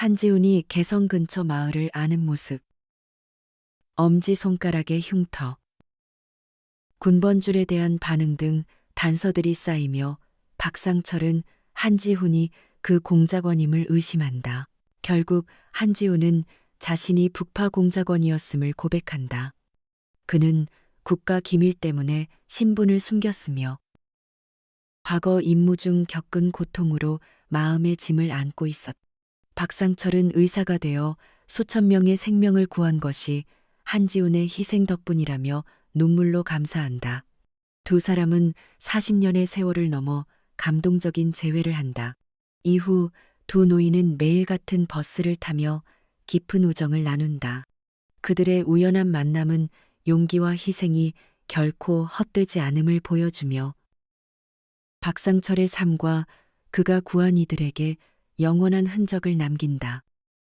한지훈이 개성 근처 마을을 아는 모습. 엄지손가락의 흉터. 군번줄에 대한 반응 등 단서들이 쌓이며 박상철은 한지훈이 그 공작원임을 의심한다. 결국 한지훈은 자신이 북파 공작원이었음을 고백한다. 그는 국가 기밀 때문에 신분을 숨겼으며 과거 임무 중 겪은 고통으로 마음의 짐을 안고 있었다. 박상철은 의사가 되어 수천 명의 생명을 구한 것이 한지훈의 희생 덕분이라며 눈물로 감사한다. 두 사람은 40년의 세월을 넘어 감동적인 재회를 한다. 이후 두 노인은 매일 같은 버스를 타며 깊은 우정을 나눈다. 그들의 우연한 만남은 용기와 희생이 결코 헛되지 않음을 보여주며 박상철의 삶과 그가 구한 이들에게 영원한 흔적을 남긴다.